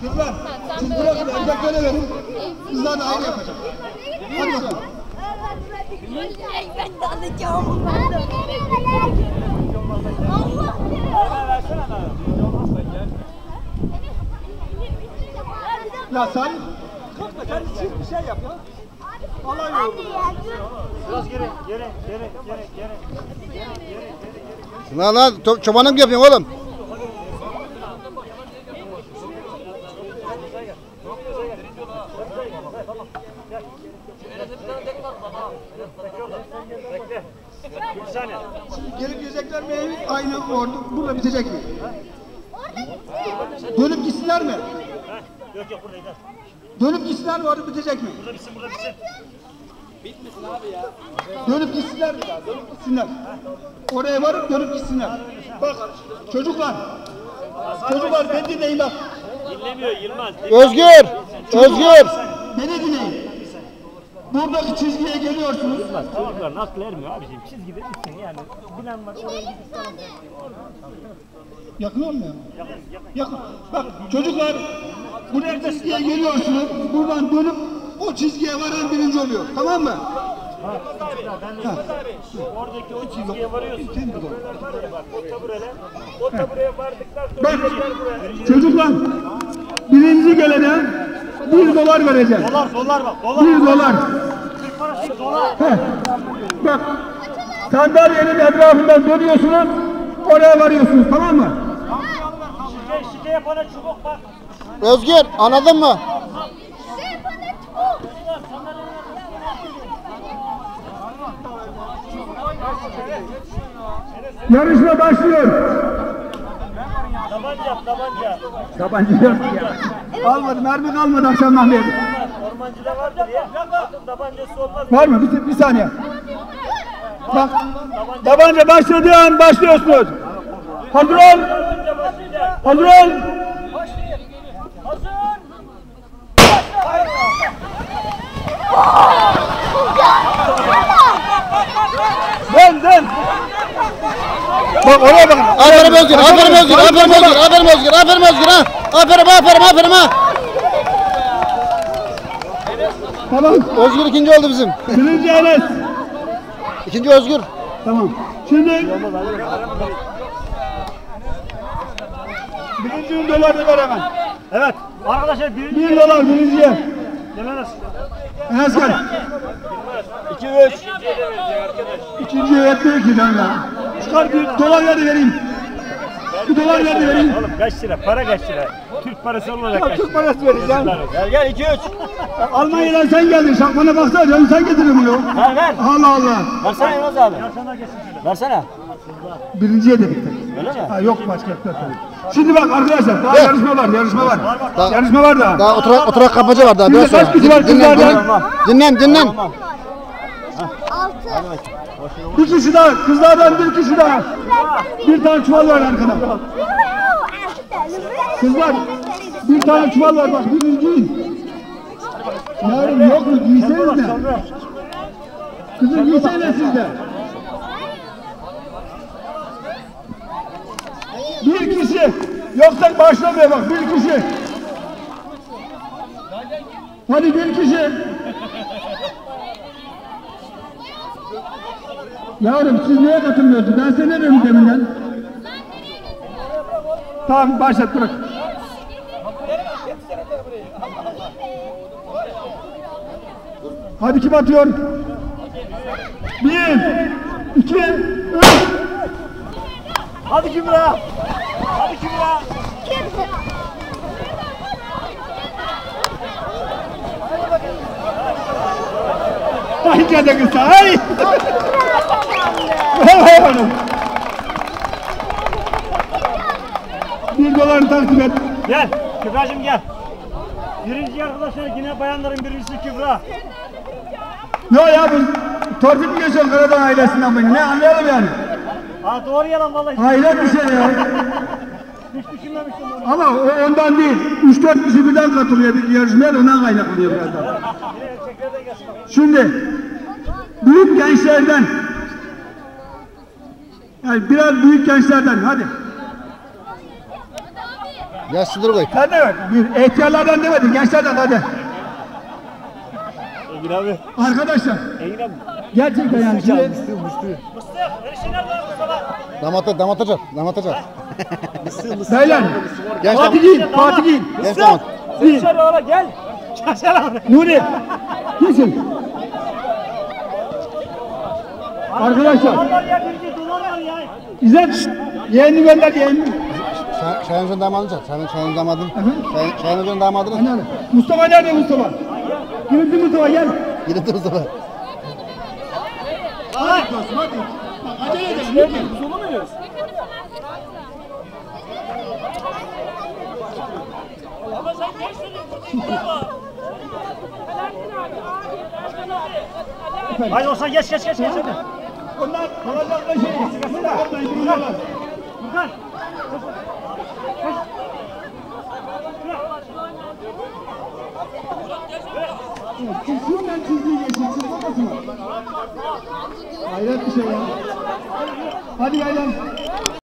Kızlar, siz bırakın erkeklere verin. Kızlar da aynı yapacak. Hadi bakalım. Ben de alacağım. Allah Ya sen kalkma sen bir şey yap ya. Allah yolunu. Biraz geri, geri, geri, geri, geri. Lan lan çobanlık yapıyorsun oğlum? Bekle. Bir saniye. Gelip gidecekler mi? Aynı orada. Burada bitecek mi? Dönüp gitsinler mi? Yok yok burada gider. Dönüp gitsinler mi? Orada bitecek mi? Burada bitsin, burada bitsin. Dönüp gitsinler mi? Dönüp gitsinler. Oraya varıp dönüp gitsinler. Bak çocuklar. Çocuklar beni dinleyin bak. Dinlemiyor Yılmaz. Özgür! Özgür! Beni dinleyin. Buradaki çizgiye geliyorsunuz. Yılmaz çocuklar nakl ermiyor abiciğim. Çizgide bitsin yani. Bilen var oraya gidip sana. Yakın olmuyor mu? Yakın, yakın. Yakın. Bak çocuklar buraya çizgiye geliyorsunuz. Buradan dönüp o çizgiye varan birinci oluyor. Tamam mı? Oradaki o çizgiye varıyorsun. Bak. O taburele. O tabureye vardıktan sonra Bak gel buraya. çocuklar birinci gelene bir dolar vereceğim. Dolar, dolar bak. Dolar. Bir dolar. Türk parası dolar. Heh. Bak sandalyenin etrafından dönüyorsunuz. Oraya varıyorsunuz tamam mı? Şike, şike yapana çubuk bak. Özgür anladın mı? Yarışma başlıyor. Tabanca tabanca. Tabanca yok ya. Almadı mermi kalmadı akşamdan beri. Ormancıda ya. Bakın tabancası olmaz. Var mı? Bir, bir saniye. Bak tabanca başladığı an başlıyorsunuz. Hazır ol. Hazır ol. Hazır. Dön Bak oraya bakın. Aferin Özgür, aferin Özgür, aferin Özgür, aferin Özgür, aferin Özgür ha. Aferin, aferin, aferin ha. Tamam. Özgür ikinci oldu bizim. Birinci Enes. İkinci Özgür. Tamam. Şimdi birinci ün dolarını ver hemen. Evet. Arkadaşlar birinci Bir dolar birinciye. Demeniz. Enes gel. 2 3. İkinciye de verecek arkadaş. İkinciye yetmiyor ki lan ya. Çıkar bir dolar ver de vereyim. Bir dolar ver de vereyim. Oğlum kaç lira? Para kaç lira? Türk parası olacak Ya kaç Türk lira? parası vereceğim. Gel gel 2 3. Almanya'dan sen geldin. Şakmana baksana canım sen getirdin bunu. Ver ver. Allah Allah. Versene Yılmaz abi. Versene. Birinciye de bitti. Öyle mi? Ha, yok başka yok. Şimdi bak arkadaşlar daha yarışma var yarışma var. Daha- Yarışma var daha. Daha oturak, oturak kapaca var daha Şimdi kaç sonra. kişi var kızlardan? dinlen. Dinlen, dinlen. Bir kişi daha kızlardan bir kişi daha. Bir tane çuval var arkada. Kızlar bir tane çuval var bak birinci. Yavrum yok mu giyseniz de. Kızım giysene siz de. Bir kişi. Yoksa başlamıyor bak bir kişi. Hadi bir kişi. Yavrum siz niye katılmıyorsunuz? Ben seni arıyorum deminden. Tamam başlat bırak. Hadi kim atıyor? Bir, iki, üç. Hadi Kübra. Hadi Kübra. Ay geldi kız. Ay. Vay hanım. Bir dolar takdim et. Gel. Kübra'cığım gel. Birinci arkadaşlar yine bayanların birincisi Kübra. Ne ya bu torpil mi geçiyor Karadağ ailesinden beni? Ne anlayalım yani? Aa doğru yalan vallahi. Hayret bir şey ya. Hiç düşünmemiştim onu. Ama o ondan değil. 3-4 kişi birden katılıyor bir yarışmaya da ondan kaynaklanıyor biraz da. Yine erkekler de gelsin. Şimdi büyük gençlerden Yani biraz büyük gençlerden hadi. Yaşlıdır koy. Sen de ver. Bir ihtiyarlardan demedin gençlerden hadi. Engin abi. Arkadaşlar Engin abi. gerçekten yani şimdi Mıstık. Erişeler var Mustafa. Damat damat atacak. Damat atacak. beyler Genç Fatih damat. giyin Fatih giyin. Genç damat. Giyin. Dışarı ola gel. Abi. Nuri gitsin. Arkadaşlar İzzet yeğenini gönder yeğenini. Şah- Şahin Hoca'nın damadını çak. Şahin, Şahin damadını. Şahin, Şahin Hoca'nın damadını. Hani Mustafa nerede Mustafa? Girinti Mustafa gel. Gidin dur Mustafa. Hadi. Hadi. Acele edelim. lütfen. Ama sen gençsin. Haydi olsa geç geç geç geç. Onlar kalacaklar şey. Onlar duruyorlar. Furkan. Şuradan çizgiyi geçin. Çizmemesin. Hayret bir şey ya. Hadi yaylan.